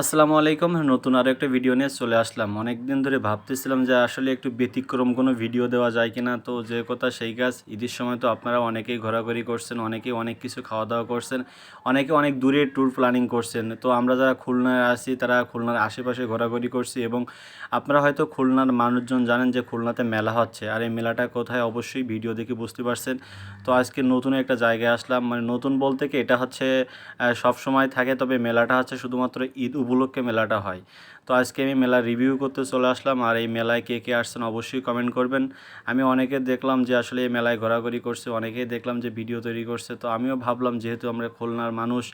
আসসালামু আলাইকুম। নতুন আরও একটা ভিডিও নিয়ে চলে আসলাম। অনেক দিন ধরে ভাবতেছিলাম যে আসলে একটু ব্যতিক্রম কোনো ভিডিও দেওয়া যায় কিনা। তো যে কথা সেই কাজ। ঈদের সময় তো আপনারা অনেকেই ঘোরাঘুরি করছেন, অনেকেই অনেক কিছু খাওয়া দাওয়া করছেন, অনেকে অনেক দূরে ট্যুর প্ল্যানিং করছেন। তো আমরা যারা খুলনায় আছি, তারা খুলনার আশেপাশে ঘোরাঘুরি করছি এবং আপনারা হয়তো খুলনার মানুষজন জানেন যে খুলনাতে মেলা হচ্ছে। আর এই মেলাটা কোথায় অবশ্যই ভিডিও দেখে বুঝতে পারছেন। তো আজকে নতুন একটা জায়গায় আসলাম। মানে নতুন বলতে কি, এটা হচ্ছে সব সময় থাকে, তবে মেলাটা হচ্ছে শুধুমাত্র ঈদ উপলক্ষে মেলাটা হয়। তো আজকে আমি মেলা রিভিউ করতে চলে আসলাম আর এই মেলায় কে কে আসছেন অবশ্যই কমেন্ট করবেন। আমি অনেকে দেখলাম যে আসলে এই মেলায় ঘোরাঘুরি করছে, অনেকেই দেখলাম যে ভিডিও তৈরি করছে। তো আমিও ভাবলাম যেহেতু আমরা খুলনার মানুষ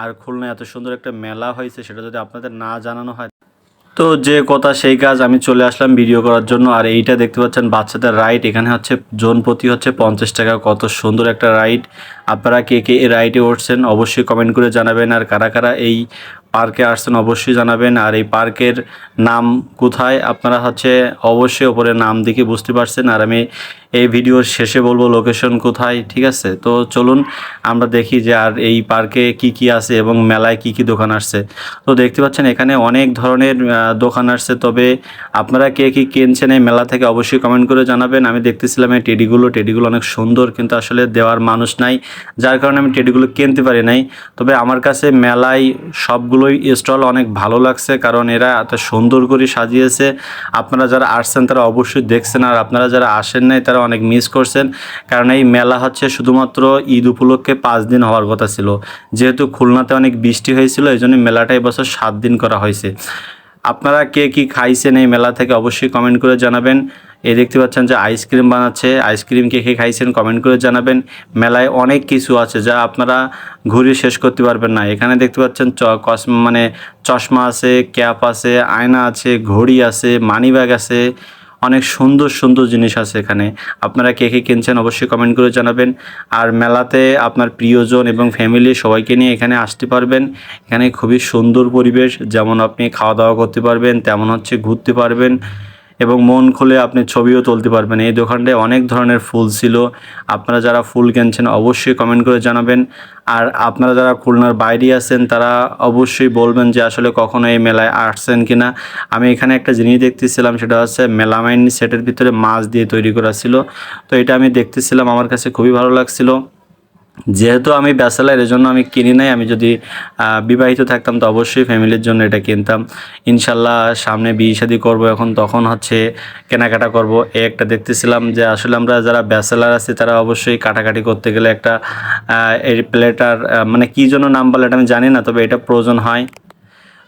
আর খুলনায় এত সুন্দর একটা মেলা হয়েছে, সেটা যদি আপনাদের না জানানো হয়। তো যে কথা সেই কাজ আমি চলে আসলাম ভিডিও করার জন্য। আর এইটা দেখতে পাচ্ছেন বাচ্চাদের রাইড এখানে হচ্ছে জোন প্রতি হচ্ছে পঞ্চাশ টাকা। কত সুন্দর একটা রাইড আপনারা কে কে রাইডে উঠছেন অবশ্যই কমেন্ট করে জানাবেন। আর কারা কারা এই পার্কে আসছেন অবশ্যই জানাবেন। আর এই পার্কের নাম কোথায়? আপনারা হচ্ছে অবশ্যই ওপরে নাম দেখে বুঝতে পারছেন। আর আমি এই ভিডিওর শেষে বলব লোকেশন কোথায়, ঠিক আছে? তো চলুন আমরা দেখি যে আর এই পার্কে কি কি আছে এবং মেলায় কি কি দোকান আসছে। তো দেখতে পাচ্ছেন এখানে অনেক ধরনের দোকান আসছে। তবে আপনারা কে কি কিনছেন এই মেলা থেকে অবশ্যই কমেন্ট করে জানাবেন। আমি দেখতেছিলাম এই টেডিগুলো। টেডিগুলো অনেক সুন্দর, কিন্তু আসলে দেওয়ার মানুষ নাই, যার কারণে আমি টেডিগুলো কিনতে পারি নাই। তবে আমার কাছে মেলায় সবগুলোই স্টল অনেক ভালো লাগছে, কারণ এরা এত সুন্দর করে সাজিয়েছে। আপনারা যারা আসছেন তারা অবশ্যই দেখছেন, আর আপনারা যারা আসেন নাই তারা অনেক মিস করছেন। কারণ এই মেলা হচ্ছে শুধুমাত্র ঈদ উপলক্ষে পাঁচ দিন হওয়ার কথা ছিল। যেহেতু খুলনাতে অনেক বৃষ্টি হয়েছিল, এই জন্য মেলাটা এবছর সাত দিন করা হয়েছে। আপনারা কে কি খাইছেন এই মেলা থেকে অবশ্যই কমেন্ট করে জানাবেন। এই দেখতে পাচ্ছেন যে আইসক্রিম বানাচ্ছে। আইসক্রিম কে কে খাইছেন কমেন্ট করে জানাবেন। মেলায় অনেক কিছু আছে যা আপনারা ঘুরে শেষ করতে পারবেন না। এখানে দেখতে পাচ্ছেন কস মানে চশমা আছে, ক্যাপ আছে, আয়না আছে, ঘড়ি আছে মানি ব্যাগ আছে। অনেক সুন্দর সুন্দর জিনিস আছে এখানে। আপনারা কে কে কিনছেন অবশ্যই কমেন্ট করে জানাবেন। আর মেলাতে আপনার প্রিয়জন এবং ফ্যামিলি সবাইকে নিয়ে এখানে আসতে পারবেন। এখানে খুবই সুন্দর পরিবেশ, যেমন আপনি খাওয়া দাওয়া করতে পারবেন, তেমন হচ্ছে ঘুরতে পারবেন। এবং মন খুলে আপনি ছবিও তুলতে পারবেন। এই দোকানটায় অনেক ধরনের ফুল ছিল। আপনারা যারা ফুল কিনছেন অবশ্যই কমেন্ট করে জানাবেন। আর আপনারা যারা খুলনার বাইরে আছেন, তারা অবশ্যই বলবেন যে আসলে কখনো এই মেলায় আসছেন কিনা। আমি এখানে একটা জিনিস দেখতেছিলাম, সেটা হচ্ছে মেলামাইন সেটের ভিতরে মাছ দিয়ে তৈরি করা ছিল। তো এটা আমি দেখতেছিলাম, আমার কাছে খুবই ভালো লাগছিল। যেহেতু আমি ব্যাচেলার এর জন্য আমি কিনি নাই। আমি যদি বিবাহিত থাকতাম, তো অবশ্যই ফ্যামিলির জন্য এটা কিনতাম। ইনশাল্লাহ সামনে বিয়ে শাদি করব এখন, তখন হচ্ছে কেনাকাটা করব। এ একটা দেখতেছিলাম যে, আসলে আমরা যারা ব্যাচেলার আছি, তারা অবশ্যই কাটাকাটি করতে গেলে একটা এই প্লেটার মানে কী জন্য নাম বলে এটা আমি জানি না, তবে এটা প্রয়োজন হয়।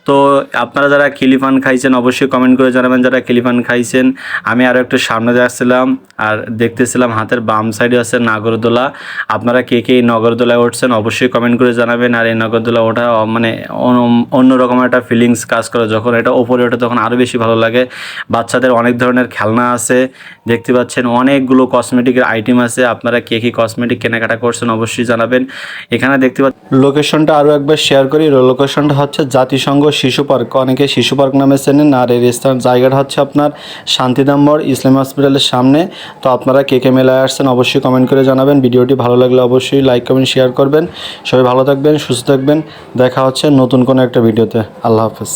তো আপনারা যারা কিলিফান খাইছেন, অবশ্যই কমেন্ট করে জানাবেন যারা খিলিফান খাইছেন। আমি আরও একটু সামনে যাচ্ছিলাম আর দেখতেছিলাম হাতের বাম সাইডে আছে নাগরদোলা। আপনারা কে কে এই নগরদোলায় উঠছেন, অবশ্যই কমেন্ট করে জানাবেন। আর এই নগরদোলা ওঠা মানে অন্য- অন্যরকম একটা ফিলিংস কাজ করে। যখন এটা ওপরে ওঠে, তখন আরও বেশি ভালো লাগে। বাচ্চাদের অনেক ধরনের খেলনা আছে। দেখতে পাচ্ছেন অনেকগুলো কসমেটিকের আইটেম আছে। আপনারা কে কী কসমেটিক কেনাকাটা করছেন, অবশ্যই জানাবেন। এখানে দেখতে পাচ্ছেন লোকেশনটা আরও একবার শেয়ার করি। লোকেশনটা হচ্ছে জাতিসংঘ শিশু পার্ক। অনেকে শিশু পার্ক নামে চেনেন। আর এর স্থান জায়গাটা হচ্ছে আপনার শান্তিধাম মোড়, ইসলাম হসপিটালের সামনে। তো আপনারা কে কে মেলায় আসছেন অবশ্যই কমেন্ট করে জানাবেন। ভিডিওটি ভালো লাগলে অবশ্যই লাইক কমেন্ট শেয়ার করবেন। সবাই ভালো থাকবেন, সুস্থ থাকবেন। দেখা হচ্ছে নতুন কোনো একটা ভিডিওতে। আল্লাহ হাফেজ।